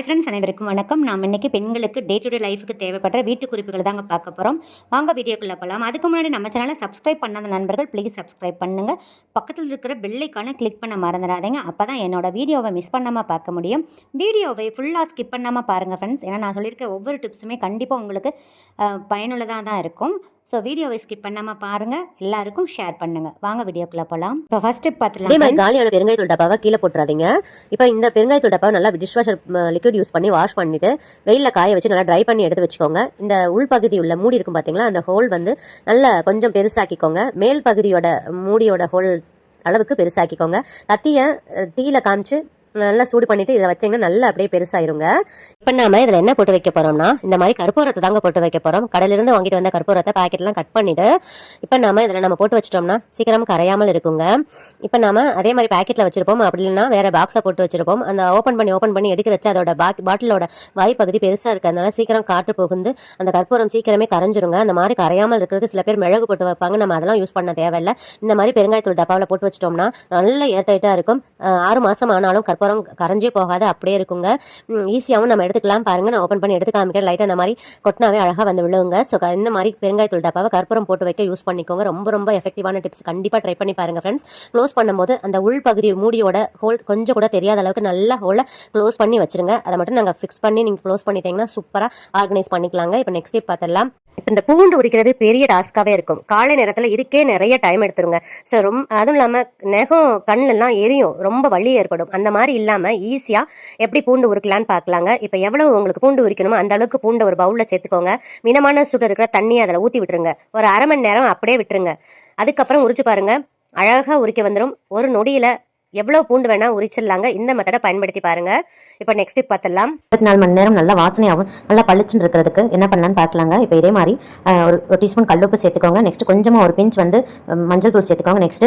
Hi friends அனைவருக்கும் வணக்கம். நாம் இன்னைக்கு பெண்களுக்கு டே டு டே லைஃபுக்கு தேவைப்படுற வீட்டு குறிப்புகள் தாங்க பார்க்க போகிறோம் வாங்க வீடியோக்குள்ளே போகலாம் அதுக்கு முன்னாடி நம்ம சேனலை சப்ஸ்கிரைப் பண்ணாத நண்பர்கள் ப்ளீஸ் சப்ஸ்கிரைப் பண்ணுங்கள் பக்கத்தில் இருக்கிற பெல்லைக்கான கிளிக் பண்ண மறந்துடாதீங்க. அப்போ தான் என்னோடய வீடியோவை மிஸ் பண்ணாமல் பார்க்க முடியும். வீடியோவை ஃபுல்லாக ஸ்கிப் பண்ணாமல் பாருங்கள் ஃப்ரெண்ட்ஸ் ஏன்னா நான் சொல்லியிருக்க ஒவ்வொரு டிப்ஸுமே கண்டிப்பாக உங்களுக்கு பயனுள்ளதாக தான் இருக்கும். ஸோ வீடியோவை ஸ்கிப் பண்ணாமல் பாருங்கள் எல்லாருக்கும் ஷேர் பண்ணுங்கள் வாங்க வீடியோக்குள்ளே போகலாம் இப்போ ஃபஸ்ட் டிப் அதே பார்த்துலாம் மாதிரி காலியான பெருங்காயத்தூள் டப்பாவை கீழே போட்டுறாதீங்க. இப்போ இந்த பெருங்காயத்தூள் டப்பாவை நல்லா டிஷ் வாஷர் லிக்விட் யூஸ் பண்ணி வாஷ் பண்ணிட்டு வெயிலில் காய வச்சு நல்லா ட்ரை பண்ணி எடுத்து வச்சுக்கோங்க. இந்த உள்பகுதி உள்ள மூடி இருக்கும் பார்த்தீங்களா அந்த ஹோல் வந்து நல்லா கொஞ்சம் பெருசாக்கிக்கோங்க. மேல் பகுதியோட மூடியோட ஹோல் அளவுக்கு பெருசாக்கிக்கோங்க. கத்தியை தீயில காமிச்சு நல்லா சூடு பண்ணிட்டு இதில் வச்சீங்கன்னா நல்லா அப்படியே பெருசாயிருங்க. இப்போ நாம இதில் என்ன போட்டு வைக்க போறோம்னா இந்த மாதிரி கற்பூரத்தை தாங்க போட்டு வைக்க போறோம். கடையிலிருந்து வாங்கிட்டு வந்த கற்பூரத்தை பாக்கெட்லாம் கட் பண்ணிட்டு இப்போ நாம இதில் நம்ம போட்டு வச்சிட்டோம்னா சீக்கிரம் கரையாமல் இருக்குங்க. இப்போ நாம அதே மாதிரி பாக்கெட்டில் வச்சிருப்போம். அப்படி இல்லைன்னா வேற பாக்ஸை போட்டு வச்சிருப்போம். அந்த ஓப்பன் பண்ணி ஓப்பன் பண்ணி எடுக்க வச்சு அதோட பாக் பாட்டிலோட வாய் பகுதி பெருசாக இருக்கிறதுனால சீக்கிரம் காற்று புகுந்து அந்த கற்பூரம் சீக்கிரமே கரைஞ்சிருங்க. அந்த மாதிரி கரையாமல் இருக்கிறது சில பேர் மிளகு போட்டு வைப்பாங்க. நம்ம அதெல்லாம் யூஸ் பண்ண தேவையில்லை. இந்த மாதிரி பெருங்காயத்தூள் டப்பாவில் போட்டு வச்சிட்டோம்னா நல்ல ஏர்டைட்டாக இருக்கும். ஆறு மாதம் ஆனாலும் கற்பூரம் கரைஞ்சே போகாது அப்படியே இருக்குங்க. ஈஸியாகவும் நம்ம எடுத்துக்கலாம் பாருங்கள் நான் ஓப்பன் பண்ணி எடுத்து காமிக்கிறேன். லைட்டாக அந்த மாதிரி கொட்டினாவே அழகாக வந்து விழுவுங்க. ஸோ இந்த மாதிரி பெருங்காயத்தூள் டப்பாவை கற்பூரம் போட்டு வைக்க யூஸ் பண்ணிக்கோங்க. ரொம்ப ரொம்ப எஃபெக்டிவான டிப்ஸ் கண்டிப்பாக ட்ரை பண்ணி பாருங்கள் ஃப்ரெண்ட்ஸ் க்ளோஸ் பண்ணும்போது அந்த உள் பகுதி மூடியோட ஹோல் கொஞ்சம் கூட தெரியாத அளவுக்கு நல்லா ஹோலை க்ளோஸ் பண்ணி வச்சிருங்க. அதை மட்டும் நாங்கள் ஃபிக்ஸ் பண்ணி நீங்கள் க்ளோஸ் பண்ணிட்டீங்கன்னா சூப்பராக ஆர்கனைஸ் பண்ணிக்கலாங்க. இப்போ நெக்ஸ்ட் டிப் பார்த்துடலாம் இப்போ இந்த பூண்டு உரிக்கிறது பெரிய டாஸ்க்காகவே இருக்கும். காலை நேரத்தில் இதுக்கே நிறைய டைம் எடுத்துருங்க. ஸோ ரொம்ப அதுவும் இல்லாமல் நெகம் கண்ணெல்லாம் எரியும். ரொம்ப வலி ஏற்படும். அந்த மாதிரி இல்லாமல் ஈஸியாக எப்படி பூண்டு உருக்கலான்னு பார்க்கலாங்க இப்போ எவ்வளவு உங்களுக்கு பூண்டு உரிக்கணுமோ அந்த அளவுக்கு பூண்டை ஒரு பவுலில் சேர்த்துக்கோங்க. மினமான சுடு இருக்கிற தண்ணியை அதில் ஊற்றி விட்டுருங்க. ஒரு அரை மணி நேரம் அப்படியே விட்டுருங்க. அதுக்கப்புறம் உரிச்சு பாருங்க. அழகாக உரிக்க வந்துடும் ஒரு நொடியில் எவ்வளோ பூண்டு வேணால் உரிச்சிடலாங்க. இந்த மெத்தடை பயன்படுத்தி பாருங்க. இப்போ நெக்ஸ்ட் டிப் பார்த்துடலாம். இருபத்தி நாலு மணி நேரம் நல்லா வாசனையாகவும் நல்லா பளிச்சுன்னு இருக்கிறதுக்கு என்ன பண்ணலான்னு பார்க்கலாங்க. இப்போ இதே மாதிரி ஒரு ஒரு டீஸ்பூன் கல்லுப்பு சேர்த்துக்கோங்க. நெக்ஸ்ட் கொஞ்சமாக ஒரு பிஞ்ச் வந்து மஞ்சள் தூள் சேர்த்துக்கோங்க. நெக்ஸ்ட்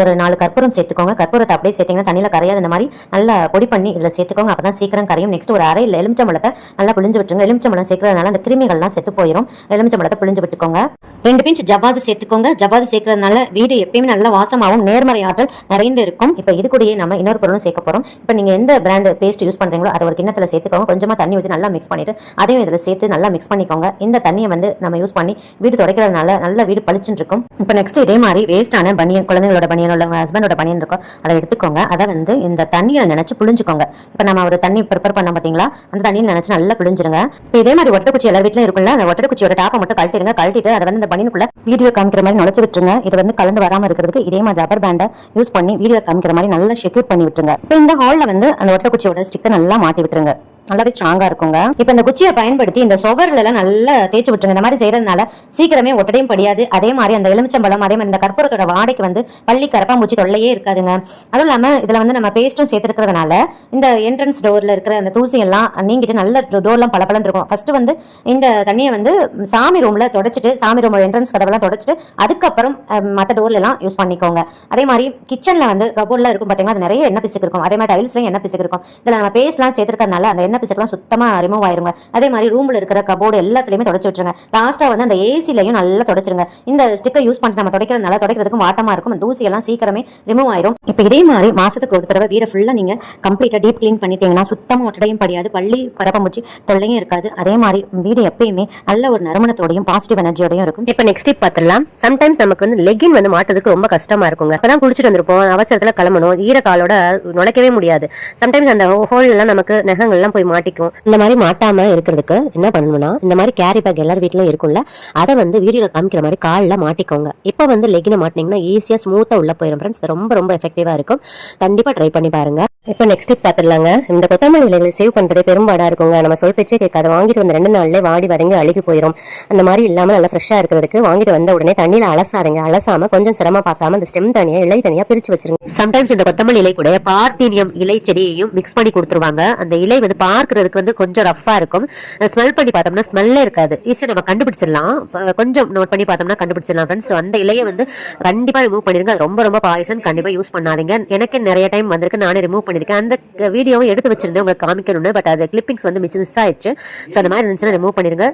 ஒரு நாலு கற்பூரம் சேர்த்துக்கோங்க. கற்பூரத்தை அப்படியே சேர்த்தீங்கன்னா தண்ணியில் கரையாது. இந்த மாதிரி நல்லா பொடி பண்ணி இதில் சேர்த்துக்கோங்க. அப்போ தான் சீக்கிரம் கரையும். நெக்ஸ்ட் ஒரு அரை எலுமிச்சம்பழத்தை நல்லா புளிஞ்சு விட்டுருங்க. எலுமிச்சம்பழம் சேர்க்கறதுனால அந்த கிருமிகள்லாம் செத்து போயிடும் எலுமிச்சம்பழத்தை புளிஞ்சு விட்டுக்கோங்க. ரெண்டு பிஞ்ச் ஜவ்வாது சேர்த்துக்கோங்க. ஜவ்வாது சேர்க்கறதுனால வீடு எப்பயுமே நல்லா வாசமாகவும் நேர்மறை ஆற்றல் நிறைந்து இருக்கும். இப்போ இது கூடயே நம்ம இன்னொரு பொருளும் சேர்க்க போகிறோம் இப்போ நீங்கள் எந்த பிராண்ட் பேஸ்ட் யூஸ் பண்ணுறீங்களோ அதை ஒரு கிண்ணத்தில் சேர்த்துக்கோங்க. கொஞ்சமாக தண்ணி ஊற்றி நல்லா மிக்ஸ் பண்ணிட்டு அதையும் இதில் சேர்த்து நல்லா மிக்ஸ் பண்ணிக்கோங்க. இந்த தண்ணியை வந்து நம்ம யூஸ் பண்ணி வீடு துடைக்கிறதுனால நல்ல வீடு பளிச்சுன்னு இருக்கும். இப்போ நெக்ஸ்ட் இதே மாதிரி வேஸ்டான பனியன் குழந்தைங்களோட பனியன் உள்ள ஹஸ்பண்டோட பனியன் இருக்கும் அதை எடுத்துக்கோங்க. அதை வந்து இந்த தண்ணியில் நினைச்சு புளிஞ்சுக்கோங்க இப்போ நம்ம ஒரு தண்ணி ப்ரிப்பேர் பண்ண பார்த்தீங்களா அந்த தண்ணியில் நினைச்சு நல்லா பிழிஞ்சிருங்க. இப்போ இதே மாதிரி ஒட்டக்குச்சி எல்லா வீட்லயும் இருக்குல்ல அந்த ஒட்டக்குச்சியோட டாப்பை மட்டும் கழட்டிடுங்க. கழட்டிட்டு அதை வந்து இந்த பனியனுக்குள்ள வீடியோ காமிக்கிற மாதிரி நுழைச்சு விட்டுருங்க. இது வந்து கலந்து வராம இருக்கிறதுக்கு இதே மாதிரி ரப்பர் பேண்டை யூஸ் பண்ணி வீடியோ காமிக்கிற மாதிரி நல்லா செக்யூர் பண்ணி விட்டுருங்க இப்போ இந்த ஹாலில் வந்து அந்த ஒட்டக்குச்சியோட ஸ்டிக்கை நல்லா மாட்டி விட்டுருங்க நல்லாவே ஸ்ட்ராங்கா இருக்குங்க. இப்போ இந்த குச்சியை பயன்படுத்தி இந்த சுவர்ல எல்லாம் நல்லா தேய்ச்சி விட்டுருங்க. இந்த மாதிரி செய்யறதுனால சீக்கிரமே ஒட்டடையும் படியாது. அதே மாதிரி அந்த எலுமிச்சம்பழம் அதே மாதிரி இந்த கற்பூரத்தோட வாடைக்கு வந்து பள்ளி கரப்பாம்பூச்சி தொல்லையே இருக்காதுங்க. அதுவும் இல்லாம இதுல வந்து நம்ம பேஸ்ட்டும் சேர்த்துருக்கிறதுனால இந்த என்ட்ரன்ஸ் டோர்ல இருக்கிற அந்த தூசி எல்லாம் நீங்கிட்டு நல்ல டோர்லாம் பளபளன்னு இருக்கும். ஃபர்ஸ்ட் வந்து இந்த தண்ணியை வந்து சாமி ரூம்ல தொடச்சிட்டு சாமி ரூம் என்ட்ரன்ஸ் கதவெல்லாம் தொடச்சிட்டு அதுக்கப்புறம் மற்ற மத்த டோர்ல எல்லாம் யூஸ் பண்ணிக்கோங்க. அதே மாதிரி கிச்சன்ல வந்து கபோர்ட்ல இருக்கும் பாத்தீங்கன்னா அது நிறைய எண்ணெய் பிசுக்கு இருக்கும். அதே மாதிரி டைல்ஸ்லயும் எண்ணெய் பிசுக்கு இருக்கும். இதுல நம்ம பேஸ்ட்லாம் சேர்த்துருக்கிறதுனால அந்த எண்ணெய் பிசுக்கெல்லாம் சுத்தமாக ரிமூவ் ஆயிருங்க. அதே மாதிரி ரூமில் இருக்கிற கபோர்டு எல்லாத்துலேயுமே தொடச்சி விட்டுருங்க லாஸ்ட்டாக வந்து அந்த ஏசிலையும் நல்லா தொடச்சிருங்க. இந்த ஸ்டிக்கை யூஸ் பண்ணிட்டு நம்ம தொடக்கிறதுனால துடைக்கிறதுக்கும் வாட்டமாக இருக்கும். தூசி எல்லாம் சீக்கிரமே ரிமூவ் ஆயிரும். இப்போ இதே மாதிரி மாதத்துக்கு ஒரு தடவை வீடை ஃபுல்லா நீங்க கம்ப்ளீட்டாக டீப் க்ளீன் பண்ணிட்டீங்கன்னா சுத்தமாக ஒட்டடையும் படியாது. பள்ளி பரப்பமுச்சி தொல்லையும் இருக்காது. அதே மாதிரி வீடு எப்பயுமே நல்ல ஒரு நறுமணத்தோடையும் பாசிட்டிவ் எனர்ஜியோடையும் இருக்கும். இப்போ நெக்ஸ்ட் டிப் பார்த்துலாம் சம்டைம்ஸ் நமக்கு வந்து லெகின் வந்து மாட்டுறதுக்கு ரொம்ப கஷ்டமா இருக்குங்க. அப்பதான் குளிச்சுட்டு வந்திருப்போம். அவசரத்தில் கிளம்பணும். ஈரக்காலோட நுழைக்கவே முடியாது. சம்டைம்ஸ் அந்த ஹோல் நமக்கு நகங்கள்லாம் போய் மாட்டிக்கும். இந்த மாதிரி மாட்டாம இருக்கிறதுக்கு என்ன பண்ணணும்னா இந்த மாதிரி கேரி பேக் எல்லார் வீட்லயும் இருக்கும்ல அதை வந்து வீடியோல காமிக்கிற மாதிரி காலில் மாட்டிக்கோங்க. இப்போ வந்து லெகினை மாட்டினீங்கன்னா ஈஸியா ஸ்மூத்தா உள்ள போயிடும் ஃப்ரெண்ட்ஸ் ரொம்ப ரொம்ப எஃபெக்டிவா இருக்கும். கண்டிப்பா ட்ரை பண்ணி பாருங்க. இப்போ நெக்ஸ்ட் டிப் பார்த்துடலாங்க. இந்த கொத்தமல்லி இலைகளை சேவ் பண்றதே பெரும்பாடா இருக்குங்க. நம்ம சொல் பேச்சே கேட்காது. வாங்கிட்டு வந்த ரெண்டு நாள்ல வாடி வதங்கி அழுகி போயிடும் அந்த மாதிரி இல்லாம நல்லா ஃப்ரெஷ்ஷா இருக்கிறதுக்கு வாங்கிட்டு வந்த உடனே தண்ணியில அலசாருங்க அலசாம கொஞ்சம் சிரமம் பார்க்காம அந்த ஸ்டெம் தனியா இலை தனியா பிரிச்சு வச்சிருங்க. சம்டைம்ஸ் இந்த கொத்தமல்லி இலை கூட பார்த்தீனியம் இலை செடியையும் மிக்ஸ் பண்ணி கொடுத்துருவாங்க. அந்த இலை வந்து பார்க்கறதுக்கு வந்து கொஞ்சம் ரஃப்பாக இருக்கும். ஸ்மெல் பண்ணி பார்த்தோம்னா ஸ்மெல்லே இருக்காது. ஈஸியா நம்ம கண்டுபிடிச்சிடலாம். கொஞ்சம் நோட் பண்ணி பார்த்தோம்னா கண்டுபிடிச்சிடலாம். ஃப்ரெண்ட்ஸ் அந்த இலையை வந்து கண்டிப்பா ரிமூவ் பண்ணிருங்க. ரொம்ப ரொம்ப பாய்சன் கண்டிப்பா யூஸ் பண்ணாதீங்க. எனக்கு நிறைய டைம் வந்திருக்கு. நானே ரிமூவ் பண்ணியிருக்கேன். அந்த வீடியோவும் எடுத்து வச்சிருந்தேன். உங்களுக்கு காமிக்கணும்னு பட் அது கிளிப்பிங்ஸ் வந்து மிச்சம் மிஸ் ஆயிடுச்சு. ஸோ அந்த மாதிரி இருந்துச்சுன்னா ரிமூவ் பண்ணிருங்க.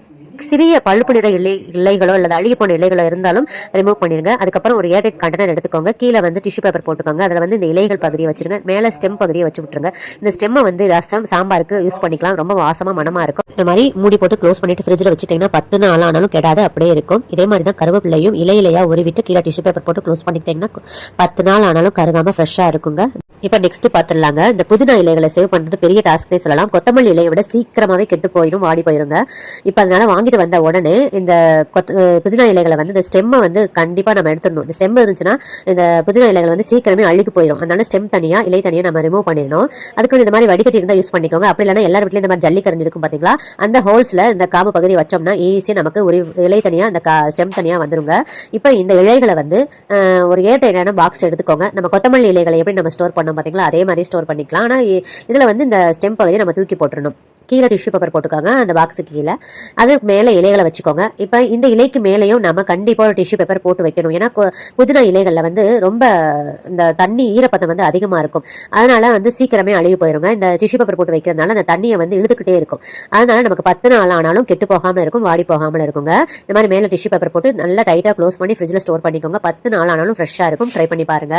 சிறிய பழுப்பு நிற இலை இலைகளோ அல்லது அழுகி போன இலைகளோ இருந்தாலும் ரிமூவ் பண்ணிருங்க. அதுக்கப்புறம் ஒரு ஏர்டைட் கண்டெய்னர் எடுத்துக்கோங்க. கீழே வந்து டிஷ்யூ பேப்பர் போட்டுக்கோங்க. அதில் வந்து இந்த இலைகள் பகுதியை வச்சிருங்க. மேலே ஸ்டெம் பகுதியை வச்சு விட்டுருங்க. இந்த ஸ்டெம்மை வந்து ரசம் சாம்பாருக்கு யூஸ் பண்ணிக்கலாம். ரொம்ப வாசமாக மனமாக இருக்கும். இந்த மாதிரி மூடி போட்டு க்ளோஸ் பண்ணிட்டு ஃப்ரிட்ஜில் வச்சுட்டிங்கன்னா பத்து நாள் ஆனாலும் கெடாது. அப்படியே இருக்கும். இதே மாதிரி தான் கருவேப்பிலையும் இலை இலையாக உருவிட்டு கீழே டிஷ்யூ பேப்பர் போட்டு க்ளோஸ் பண்ணிட்டீங்கன்னா பத்து நாள் ஆனாலும் கருகாமல் ஃப்ரெஷ்ஷாக இருக்குங்க. இப்போ நெக்ஸ்ட் பார்த்துடலாங்க இந்த புதினா இலைகளை சேவ் பண்ணுறது பெரிய டாஸ்க்னே சொல்லலாம். கொத்தமல்லி இலையை விட சீக்கிரமாவே கெட்டு போயிடும் வாடி போயிருங்க. இப்போ அதனால வாங்கிட்டு வந்த உடனே இந்த கொத் புதினா இலைகளை வந்து இந்த ஸ்டெம்மை வந்து கண்டிப்பாக நம்ம எடுத்துடணும். இந்த ஸ்டெம் இருந்துச்சுன்னா இந்த புதினா இலைகள் வந்து சீக்கிரமே அழுகி போயிடும் அதனால ஸ்டெம் தனியாக இலை தனியாக நம்ம ரிமூவ் பண்ணிடணும். அதுக்கு வந்து இந்த மாதிரி வடிகட்டி இருந்தால் யூஸ் பண்ணிக்கோங்க. அப்படி இல்லைன்னா எல்லார் வீட்லையும் இந்த மாதிரி ஜல்லிக்கரண்டி இருக்கும் பார்த்தீங்களா அந்த ஹோல்ஸில் இந்த காம்பு பகுதி வச்சோம்னா ஈஸியாக நமக்கு ஒரு இலை தனியாக அந்த ஸ்டெம் தனியாக வந்துருங்க. இப்போ இந்த இலைகளை வந்து ஒரு ஏற்ற ஏட்டையான பாக்ஸ் எடுத்துக்கோங்க. நம்ம கொத்தமல்லி இலைகளை எப்படி நம்ம ஸ்டோர் பண்ணோம் பார்த்தீங்களா அதே மாதிரி ஸ்டோர் பண்ணிக்கலாம். ஆனால் இதில் வந்து இந்த ஸ்டெம் பகுதியை நம்ம தூக்கி போட்டுடணும் கீழே டிஷ்யூ பேப்பர் போட்டுக்கோங்க அந்த பாக்ஸுக்கு கீழே. அது மேலே இலைகளை வச்சுக்கோங்க. இப்போ இந்த இலைக்கு மேலேயும் நம்ம கண்டிப்பாக ஒரு டிஷ்யூ பேப்பர் போட்டு வைக்கணும். ஏன்னா புதினா இலைகளில் வந்து ரொம்ப இந்த தண்ணி ஈரப்பதம் வந்து அதிகமாக இருக்கும். அதனால் வந்து சீக்கிரமே அழுகி போயிருங்க. இந்த டிஷ்யூ பேப்பர் போட்டு வைக்கிறதுனால அந்த தண்ணியை வந்து இழுத்துக்கிட்டே இருக்கும். அதனால நமக்கு பத்து நாள் ஆனாலும் கெட்டு போகாமல் இருக்கும் வாடி போகாமல் இருக்குங்க. இந்த மாதிரி மேலே டிஷ்யூ பேப்பர் போட்டு நல்லா டைட்டாக க்ளோஸ் பண்ணி ஃப்ரிட்ஜில் ஸ்டோர் பண்ணிக்கோங்க. பத்து நாள் ஆனாலும் ஃப்ரெஷ்ஷாக இருக்கும். ட்ரை பண்ணி பாருங்க.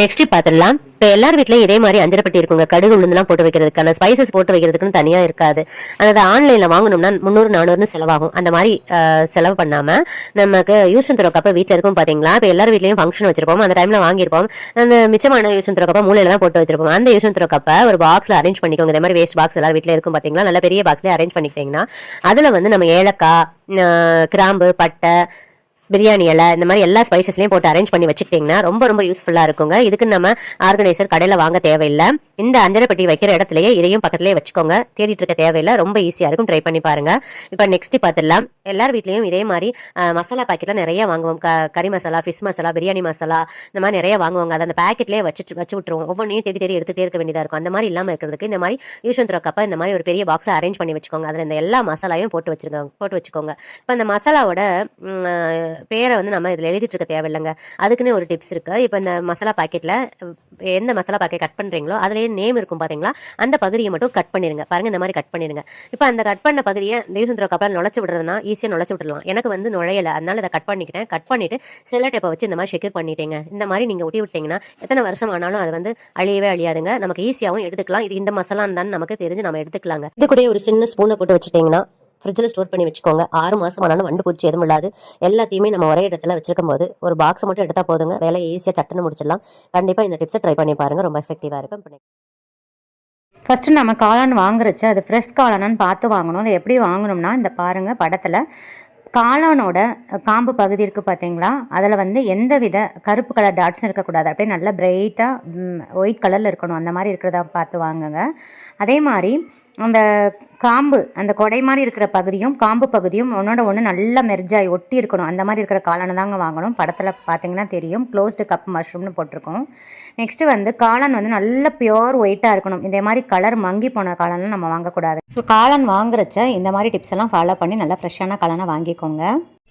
நெக்ஸ்ட் பார்த்துடலாம். இப்போ எல்லார் வீட்லயும் இதே மாதிரி அஞ்சரப்பட்டி இருக்குங்க. கடுகு உளுந்துலாம் போட்டு வைக்கிறதுக்கான ஸ்பைசஸ் போட்டு வைக்கிறதுக்குன்னு தனியா இருக்காது. அதாவது ஆன்லைன்ல வாங்கணும்னா முந்நூறு நானூறுனு செலவாகும். அந்த மாதிரி செலவு பண்ணாம நமக்கு யூசன் அண்ட் வீட்டில் இருக்கும் பாத்தீங்களா? இப்போ எல்லார் வீட்லயும் ஃபங்க்ஷன் வச்சிருப்போம். அந்த டைம்ல வாங்கியிருப்போம். அந்த மிச்சமான யூஸ் அண்ட் த்ரோ மூலையில தான் போட்டு வச்சிருப்போம். அந்த யூசன் அண்ட் ஒரு பாக்ஸ்ல அரேஞ்ச் பண்ணிக்கோங்க. இந்த மாதிரி வேஸ்ட் பாக்ஸ் எல்லார் வீட்ல இருக்கும் பாத்தீங்களா? நல்ல பெரிய பாக்ஸ்ல அரேஞ்ச் பண்ணிக்கிட்டீங்கன்னா அதுல வந்து நம்ம ஏலக்காய் கிராம்பு பட்டை பிரியாணி இலை இந்த மாதிரி எல்லா ஸ்பைசஸ்லையும் போட்டு அரேஞ்ச் பண்ணி வச்சுக்கிட்டிங்கன்னா ரொம்ப ரொம்ப யூஸ்ஃபுல்லாக இருக்குங்க. இதுக்கு நம்ம ஆர்கனைசர் கடையில் வாங்க தேவையில்லை. இந்த அஞ்சரை பெட்டி வைக்கிற இடத்துலயே இதையும் பக்கத்துலேயே வச்சுக்கோங்க. தேடிட்டு இருக்க தேவையில்லை. ரொம்ப ஈஸியாக இருக்கும். ட்ரை பண்ணி பாருங்க. இப்போ நெக்ஸ்ட் பார்த்துடலாம் எல்லார் வீட்லேயும் இதே மாதிரி மசாலா பாக்கெட்லாம் நிறைய வாங்குவோம். க கறி மசாலா ஃபிஷ் மசாலா பிரியாணி மசாலா இந்த மாதிரி நிறைய வாங்குவாங்க. அதை அந்த பேக்கெட்லேயே வச்சுட்டு வச்சு விட்டுருவோம். ஒவ்வொன்றையும் தேடி தேடி எடுத்துகிட்டே இருக்க வேண்டியதாக இருக்கும். அந்த மாதிரி இல்லாமல் இருக்கிறதுக்கு இந்த மாதிரி யூஷன் த்ரோ கப்பை இந்த மாதிரி ஒரு பெரிய பாக்ஸை அரேஞ்ச் பண்ணி வச்சுக்கோங்க. அதில் இந்த எல்லா மசாலாவையும் போட்டு வச்சுருக்கோங்க போட்டு வச்சுக்கோங்க. இப்போ அந்த மசாலாவோட பேரை வந்து நம்ம இதில் எழுதிட்டு இருக்க தேவையில்லைங்க. அதுக்குன்னு ஒரு டிப்ஸ் இருக்குது இப்போ இந்த மசாலா பாக்கெட்டில் எந்த மசாலா பாக்கெட் கட் பண்ணுறீங்களோ அதுலேயே நேம் இருக்கும் பார்த்தீங்களா அந்த பகுதியை மட்டும் கட் பண்ணிடுங்க பாருங்க இந்த மாதிரி கட் பண்ணிடுங்க இப்போ அந்த கட் பண்ண பகுதியை தேவசந்திர கப்பலில் நுழைச்சி விடுறதுனா ஈஸியாக நுழைச்சி விட்டுலாம் எனக்கு வந்து நுழையலை. அதனால் இதை கட் பண்ணிக்கிட்டேன். கட் பண்ணிவிட்டு செல்ல டேப்பை வச்சு இந்த மாதிரி செக்யூர் பண்ணிட்டேங்க. இந்த மாதிரி நீங்கள் ஒட்டி விட்டிங்கன்னா எத்தனை வருஷம் ஆனாலும் அது வந்து அழியவே அழியாதுங்க. நமக்கு ஈஸியாகவும் எடுத்துக்கலாம். இது இந்த மசாலான்னு தான் நமக்கு தெரிஞ்சு நம்ம எடுத்துக்கலாங்க. இது கூட ஒரு சின்ன ஸ்பூனை போட்டு வச்சுட்டிங்கன்னா ஃப்ரிட்ஜில் ஸ்டோர் பண்ணி வச்சுக்கோங்க. ஆறு மாதம் ஆனாலும் வண்டு பூச்சி எதுவும் இல்லாது. எல்லாத்தையுமே நம்ம ஒரே இடத்துல வச்சிருக்கும் போது ஒரு பாக்ஸ் மட்டும் எடுத்தால் போதுங்க. வேலையை ஈஸியாக சட்டுன்னு முடிச்சிடலாம். கண்டிப்பாக இந்த டிப்ஸை ட்ரை பண்ணி பாருங்கள் ரொம்ப எஃபெக்டிவாக இருக்கும். ஃபஸ்ட்டு நம்ம காளான் வாங்குறச்சு அது ஃப்ரெஷ் காளானான்னு பார்த்து வாங்கணும். அதை எப்படி வாங்கணும்னா இந்த பாருங்கள் படத்தில் காளானோட காம்பு பகுதி இருக்குது பார்த்தீங்களா? அதில் வந்து எந்த வித கருப்பு கலர் டாட்ஸும் இருக்கக்கூடாது. அப்படியே நல்லா பிரைட்டாக ஒயிட் கலரில் இருக்கணும். அந்த மாதிரி இருக்கிறதா பார்த்து வாங்குங்க. அதே மாதிரி அந்த காம்பு அந்த கொடை மாதிரி இருக்கிற பகுதியும் காம்பு பகுதியும் ஒன்றோட ஒன்று நல்லா மெர்ஜாய் ஒட்டி இருக்கணும். அந்த மாதிரி இருக்கிற காளானை தாங்க வாங்கணும். படத்தில் பார்த்தீங்கன்னா தெரியும். க்ளோஸ்டு கப் மஷ்ரூம்னு போட்டிருக்கோம். நெக்ஸ்ட்டு வந்து காளான் வந்து நல்ல பியோர் ஒயிட்டாக இருக்கணும். இதே மாதிரி கலர் மங்கி போன காளான்லாம் நம்ம வாங்கக்கூடாது. ஸோ காளான் வாங்குறச்ச இந்த மாதிரி டிப்ஸ் எல்லாம் ஃபாலோ பண்ணி நல்லா ஃப்ரெஷ்ஷான காளானை வாங்கிக்கோங்க.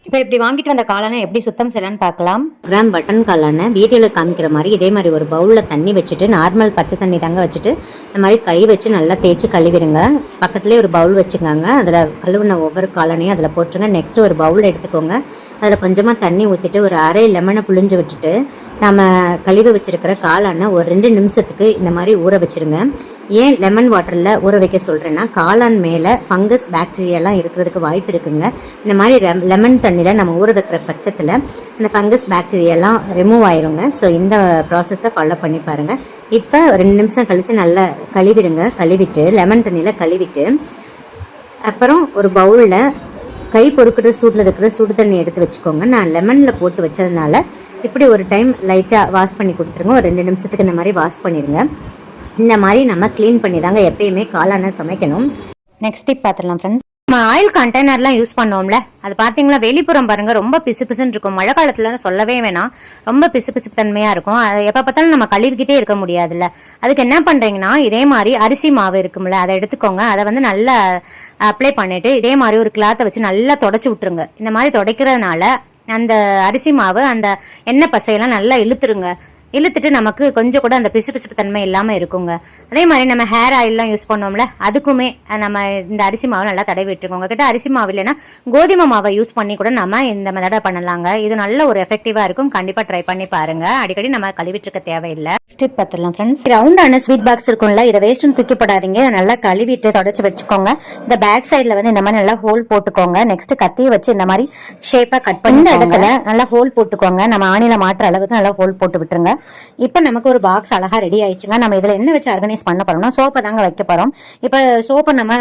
இப்போ இப்படி வாங்கிட்டு வந்த காளானை எப்படி சுத்தம் செய்யலாம்னு பார்க்கலாம். கிராம் பட்டன் காளானை வீடியோவில் காமிக்கிற மாதிரி இதே மாதிரி ஒரு பவுலில் தண்ணி வச்சுட்டு நார்மல் பச்சை தண்ணி தாங்க வச்சுட்டு இந்த மாதிரி கை வச்சு நல்லா தேய்ச்சி கழுவிடுங்க. பக்கத்துலேயே ஒரு பவுல் வச்சுக்கோங்க. அதில் கழுவின ஒவ்வொரு காளானையும் அதில் போட்டுருங்க. நெக்ஸ்ட் ஒரு பவுல் எடுத்துக்கோங்க. அதில் கொஞ்சமாக தண்ணி ஊற்றிட்டு ஒரு அரை லெமனை புழிஞ்சு விட்டுட்டு நம்ம கழுவி வச்சிருக்கிற காளானை ஒரு ரெண்டு நிமிஷத்துக்கு இந்த மாதிரி ஊற வச்சிருங்க. ஏன் லெமன் வாட்டரில் ஊற வைக்க சொல்கிறேன்னா காளான் மேலே ஃபங்கஸ் பாக்டீரியாலாம் இருக்கிறதுக்கு வாய்ப்பு இருக்குங்க. இந்த மாதிரி ரெம்- லெமன் தண்ணியில் நம்ம ஊற வைக்கிற பட்சத்தில் இந்த ஃபங்கஸ் பாக்டீரியாலாம் ரிமூவ் ஆயிருங்க. ஸோ இந்த ப்ராசஸை ஃபாலோ பண்ணி பாருங்கள் இப்போ ரெண்டு நிமிஷம் கழித்து நல்லா கழுவிடுங்க. கழுவிட்டு லெமன் தண்ணியில் கழுவிட்டு அப்புறம் ஒரு பவுலில் கை பொறுக்கிற சூட்டில் இருக்கிற சுடு தண்ணி எடுத்து வச்சுக்கோங்க. நான் லெமனில் போட்டு வச்சதுனால இப்படி ஒரு டைம் லைட்டாக வாஷ் பண்ணி கொடுத்துருங்க. ஒரு ரெண்டு நிமிஷத்துக்கு இந்த மாதிரி வாஷ் பண்ணிடுங்க. இந்த மாதிரி நம்ம க்ளீன் பண்ணி தாங்க எப்பயுமே காலான சமைக்கணும். நெக்ஸ்ட் டிப் பார்த்துடலாம் ஃப்ரெண்ட்ஸ் நம்ம ஆயில் கண்டெய்னர்லாம் யூஸ் பண்ணோம்ல அது பார்த்தீங்களா வெளிப்புறம் பாருங்கள் ரொம்ப பிசு பிசுன்னு இருக்கும். மழை காலத்தில் சொல்லவே வேணாம். ரொம்ப பிசு பிசு தன்மையாக இருக்கும். அதை எப்போ பார்த்தாலும் நம்ம கழுவிக்கிட்டே இருக்க முடியாதுல்ல. அதுக்கு என்ன பண்ணுறீங்கன்னா இதே மாதிரி அரிசி மாவு இருக்கும்ல அதை எடுத்துக்கோங்க. அதை வந்து நல்லா அப்ளை பண்ணிவிட்டு இதே மாதிரி ஒரு கிளாத்தை வச்சு நல்லா தொடச்சி விட்டுருங்க. இந்த மாதிரி துடைக்கிறதுனால அந்த அரிசி மாவு அந்த எண்ணெய் பசையெல்லாம் நல்லா இழுத்துருங்க. இழுத்துட்டு நமக்கு கொஞ்சம் கூட அந்த பிசு பிசுப்பு தன்மை இல்லாமல் இருக்குங்க. அதே மாதிரி நம்ம ஹேர் ஆயில்லாம் யூஸ் பண்ணோம்ல அதுக்குமே நம்ம இந்த அரிசி மாவு நல்லா தடவி விட்டுருக்கோங்க கிட்ட அரிசி மாவு இல்லைன்னா கோதுமை மாவை யூஸ் பண்ணி கூட நம்ம இந்த மெத்தடை பண்ணலாங்க. இது நல்ல ஒரு எஃபெக்டிவாக இருக்கும். கண்டிப்பாக ட்ரை பண்ணி பாருங்க. அடிக்கடி நம்ம கழுவிட்டு இருக்க தேவையில்லை ஸ்டெப் பார்த்துடலாம் ஃப்ரெண்ட்ஸ் ரவுண்டான ஸ்வீட் பாக்ஸ் இருக்கும்ல இதை வேஸ்ட்னு தூக்கி போடாதீங்க. இதை நல்லா கழுவிட்டு தொடச்சி வச்சுக்கோங்க. இந்த பேக் சைடில் வந்து இந்த மாதிரி நல்லா ஹோல் போட்டுக்கோங்க. நெக்ஸ்ட் கத்தியை வச்சு இந்த மாதிரி ஷேப்பாக கட் பண்ணி இந்த இடத்துல நல்லா ஹோல் போட்டுக்கோங்க. நம்ம ஆணில மாற்ற அளவுக்கு நல்லா ஹோல் போட்டு விட்டுருங்க. இப்போ நமக்கு ஒரு பாக்ஸ் அழகா ரெடி ஆயிடுச்சுங்க நம்ம இதில் என்ன வச்சு ஆர்கனைஸ் பண்ண போறோம்னா சோப்பை தாங்க வைக்க போகிறோம் இப்போ சோப்பை நம்ம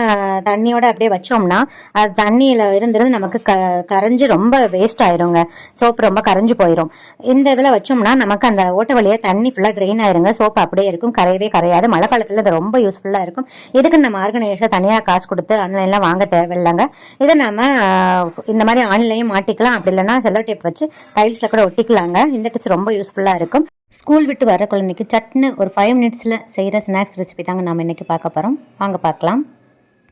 தண்ணியோட அப்படியே வச்சோம்னா அது தண்ணியில இருந்திருந்து நமக்கு க கரைஞ்சு ரொம்ப வேஸ்ட் ஆயிருங்க. சோப்பு ரொம்ப கரைஞ்சு போயிடும் இந்த இதில் வச்சோம்னா நமக்கு அந்த ஓட்ட வழியாக தண்ணி ஃபுல்லாக ட்ரெயின் ஆயிருங்க. சோப்பு அப்படியே இருக்கும். கரையவே கரையாது. மழை காலத்தில் இது ரொம்ப யூஸ்ஃபுல்லாக இருக்கும். இதுக்கு நம்ம ஆர்கனைஸாக தனியாக காசு கொடுத்து ஆன்லைனில் வாங்க தேவையில்லைங்க. இதை நம்ம இந்த மாதிரி ஆன்லைனையும் மாட்டிக்கலாம். அப்படி இல்லைன்னா செல்லோ டேப் வச்சு டைல்ஸில் கூட ஒட்டிக்கலாங்க. இந்த டிப்ஸ் ரொம்ப யூஸ்ஃபுல்லாக இருக்கும். ஸ்கூல் விட்டு வர குழந்தைக்கு சட்னு ஒரு ஃபைவ் மினிட்ஸில் செய்கிற ஸ்நாக்ஸ் ரெசிபி தாங்க நாம் இன்னைக்கு பார்க்க போகிறோம் வாங்க பார்க்கலாம்.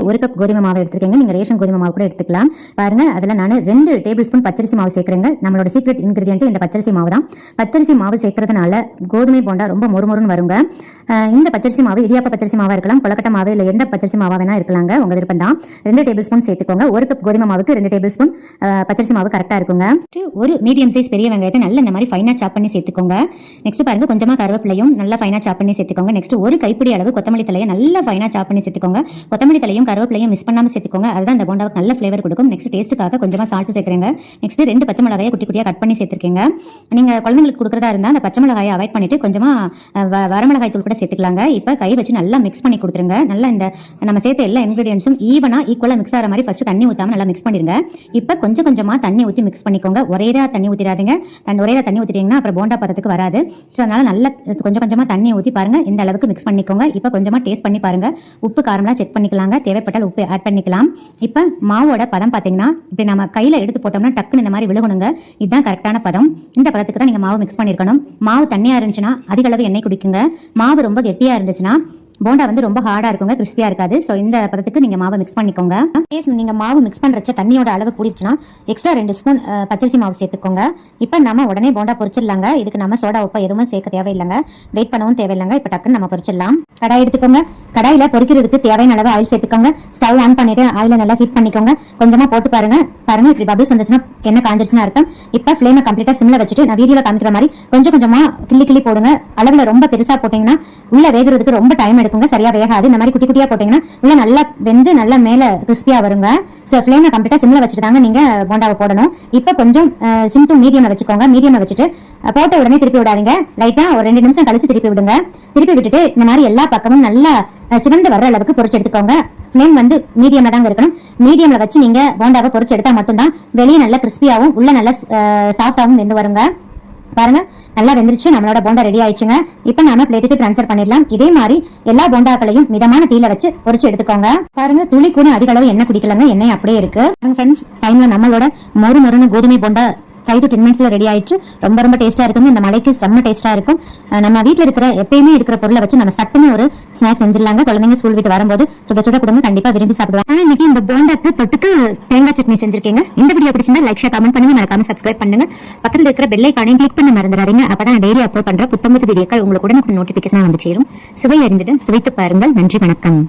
ஒரு கப் கோதுமை மாவு எடுத்துருக்கீங்க. நீங்கள் ரேஷன் கோதுமை மாவு கூட எடுத்துக்கலாம். பாருங்க அதில் நான் ரெண்டு டேபிள் ஸ்பூன் பச்சரிசி மாவு சேர்க்குறேங்க. நம்மளோட சீக்ரெட் இன்கிரீடியன்ட் இந்த பச்சரிசி மாவு தான் பச்சரிசி மாவு சேர்க்கறதுனால கோதுமை போண்டா ரொம்ப மொறுமொறுன்னு வருங்க. இந்த பச்சரிசி மாவு இடியாப்ப பச்சரிசி மாவா இருக்கலாம். கொலக்கட்டை மாவு இல்லை எந்த பச்சரிசி மாவா வேணா இருக்கலாங்க. உங்க விருப்பம் தான் ரெண்டு டேபிள் ஸ்பூன் சேர்த்துக்கோங்க. ஒரு கப் கோதுமை மாவுக்கு ரெண்டு டேபிள் ஸ்பூன் பச்சரிசி மாவு கரெக்டாக இருக்குங்க. ஒரு மீடியம் சைஸ் பெரிய வெங்காயத்தை நல்ல இந்த மாதிரி ஃபைனாக சாப் பண்ணி சேர்த்துக்கோங்க. நெக்ஸ்ட் பாருங்க கொஞ்சமா கருவேப்பிலையும் நல்லா ஃபைனாக சாப் பண்ணி சேர்த்துக்கோங்க. நெக்ஸ்ட் ஒரு கைப்பிடி அளவு கொத்தமல்லி தலையை நல்லா ஃபைனாக சாப் பண்ணி சேர்த்துக்கோங்க. கொத்தமல்லி தலையும் கருவேப்பிலையும் மிஸ் பண்ணாமல் சேர்த்துக்கோங்க. அதுதான் இந்த போண்டாவுக்கு நல்ல ஃப்ளேவர் கொடுக்கும். நெக்ஸ்ட் டேஸ்ட்டுக்காக கொஞ்சமாக சால்ட் சேர்க்குறேங்க. நெக்ஸ்ட் ரெண்டு பச்சை மிளகாயை குட்டி குட்டியாக கட் பண்ணி சேர்த்துருக்கீங்க. நீங்கள் குழந்தைங்களுக்கு கொடுக்குறதா இருந்தால் அந்த பச்சை மிளகாயை அவாய்ட் பண்ணிட்டு கொஞ்சமாக வரமிளகாய் தூள் கூட சேர்த்துக்கலாங்க. இப்போ கை வச்சு நல்லா மிக்ஸ் பண்ணி கொடுத்துருங்க. நல்லா இந்த நம்ம சேர்த்த எல்லா இன்க்ரீடியன்ஸும் ஈவனாக ஈக்குவலாக மிக்ஸ் ஆகிற மாதிரி ஃபர்ஸ்ட் தண்ணி ஊற்றாம நல்லா மிக்ஸ் பண்ணிடுங்க இப்போ கொஞ்சம் கொஞ்சமாக தண்ணி ஊற்றி மிக்ஸ் பண்ணிக்கோங்க. ஒரேதா தண்ணி ஊற்றிடாதீங்க தண்ணி ஒரேதா தண்ணி ஊற்றிட்டீங்கன்னா அப்புறம் போண்டா பதத்துக்கு வராது. ஸோ அதனால நல்லா கொஞ்சம் கொஞ்சமாக தண்ணி ஊற்றி பாருங்க. இந்த அளவுக்கு மிக்ஸ் பண்ணிக்கோங்க. இப்போ கொஞ்சமாக டேஸ்ட் பண்ணி பாருங்க. உப்பு காரம்லாம் செக் பண்ணிக்கலாங்க. தேவைப்பட்டால் உப்பு ஆட் பண்ணிக்கலாம். இப்போ மாவோட பதம் பார்த்தீங்கன்னா இப்படி நம்ம கையில் எடுத்து போட்டோம்னா டக்குன்னு இந்த மாதிரி விழுகணுங்க. இதுதான் கரெக்டான பதம். இந்த பதத்துக்கு தான் நீங்கள் மாவு மிக்ஸ் பண்ணியிருக்கணும் மாவு தண்ணியாக இருந்துச்சுன்னா அதிக அளவு எண்ணெய் குடிக்குங்க. மாவு ரொம்ப கெட்டியாக இருந்துச்சுன்னா போண்டா வந்து ரொம்ப ஹார்டாக இருக்குங்க கிறிஸ்பியாக இருக்காது. ஸோ இந்த பதத்துக்கு நீங்கள் மாவு மிக்ஸ் பண்ணிக்கோங்க. கேஸ் நீங்கள் மாவு மிக்ஸ் பண்ணுறச்ச தண்ணியோட அளவு கூடிடுச்சுன்னா எக்ஸ்ட்ரா ரெண்டு ஸ்பூன் பச்சரிசி மாவு சேர்த்துக்கோங்க. இப்போ நம்ம உடனே போண்டா பொரிச்சிடலாங்க. இதுக்கு நம்ம சோடா உப்பை எதுவுமே சேர்க்க தேவையில்லைங்க. வெயிட் பண்ணவும் தேவையில்லைங்க. இப்போ டக்குன்னு நம்ம பொரிச்சிடலாம். கடாய் எடுத்துக்கோங்க. கடாயில பொரிக்கிறதுக்கு தேவையான அளவு ஆயில் சேர்த்துக்கோங்க. ஸ்டவ் ஆன் பண்ணிட்டு ஆயில நல்லா ஹீட் பண்ணிக்கோங்க. கொஞ்சமா போட்டு பாருங்க. பாருங்க இப்படி பபிள்ஸ் வந்துச்சுன்னா என்ன காஞ்சிருச்சுன்னு அர்த்தம். இப்போ ஃப்ளேமை கம்ப்ளீட்டாக சிம்ல வச்சுட்டு நான் வீடியோல காமிக்கிற மாதிரி கொஞ்சம் கொஞ்சமா கிள்ளி கிள்ளி போடுங்க. அளவில் ரொம்ப பெருசா போட்டீங்கன்னா உள்ள வேகிறதுக்கு ரொம்ப டைம் எடுக்குங்க. சரியா வேகாது. இந்த மாதிரி குட்டி குட்டியா போட்டீங்கன்னா உள்ள நல்லா வெந்து நல்லா மேல கிறிஸ்பியா வருங்க. ஸோ ஃப்ளேமை கம்ப்ளீட்டா சிம்ல வச்சுட்டு தாங்க நீங்க போண்டாவை போடணும். இப்போ கொஞ்சம் சிம் டு மீடியம் வச்சுக்கோங்க. மீடியம் வச்சுட்டு போட்ட உடனே திருப்பி விடாதீங்க. லைட்டா ஒரு ரெண்டு நிமிஷம் கழிச்சு திருப்பி விடுங்க. திருப்பி விட்டுட்டு இந்த மாதிரி எல்லா பக்கமும் நல்லா சிவந்து வர்ற அளவுக்கு பொரிச்சு எடுத்துக்கோங்க. ஃப்ளேம் வந்து மீடியம்ல தாங்க இருக்கணும். மீடியம்ல வச்சு நீங்க போண்டாவை பொரிச்சு எடுத்தா மட்டும்தான் வெளியே நல்லா கிறிஸ்பியாவும் உள்ள நல்லா சாஃப்டாவும் வெந்து வருங்க. பாருங்க நல்லா வெந்துருச்சு. நம்மளோட போண்டா ரெடி ஆயிடுச்சுங்க. இப்போ நாம பிளேட்டுக்கு ட்ரான்ஸ்ஃபர் பண்ணிடலாம். இதே மாதிரி எல்லா போண்டாக்களையும் மிதமான தீல வச்சு பொரிச்சு எடுத்துக்கோங்க. பாருங்க துளி கூட அதிக அளவு எண்ணெய் குடிக்கலங்க. எண்ணெய் அப்படியே இருக்கு. ஃப்ரெண்ட்ஸ் டைம்ல நம்மளோட மொறு மொறுன்னு கோதுமை போண்டா ஃபைவ் டு டென் மினிட்ஸ்ல ரெடி ஆயிடுச்சு. ரொம்ப ரொம்ப டேஸ்டா இருக்குங்க. இந்த மலைக்கு செம்ம டேஸ்டா இருக்கும். நம்ம வீட்டில் இருக்கிற எப்பயுமே இருக்கிற பொருளை வச்சு நம்ம சட்டுன்னு ஒரு ஸ்நாக்ஸ் செஞ்சிடலாங்க. குழந்தைங்க ஸ்கூல் விட்டு வரும்போது சுட சுட கொடுங்க கண்டிப்பா விரும்பி சாப்பிடுவாங்க. இன்னைக்கு இந்த போண்டாக்கு தொட்டுக்கு தேங்காய் சட்னி செஞ்சிருக்கீங்க. இந்த வீடியோ பிடிச்சிருந்தா லைக் ஷேர் கமெண்ட் பண்ணுங்க. மறக்காம சப்ஸ்கிரைப் பண்ணுங்க. பக்கத்தில் இருக்கிற பெல் ஐக்கானையும் கிளிக் பண்ண மறந்துடாதீங்க. அப்பதான் டெய்லி அப்லோட் பண்ற புத்தம்புது வீடியோக்கள் உங்களுக்கு உடனுக்குடன் நோட்டிபிகேஷன் வந்து சேரும். சுவை அறிந்துட்டு சுவைத்து பாருங்கள். நன்றி வணக்கம்.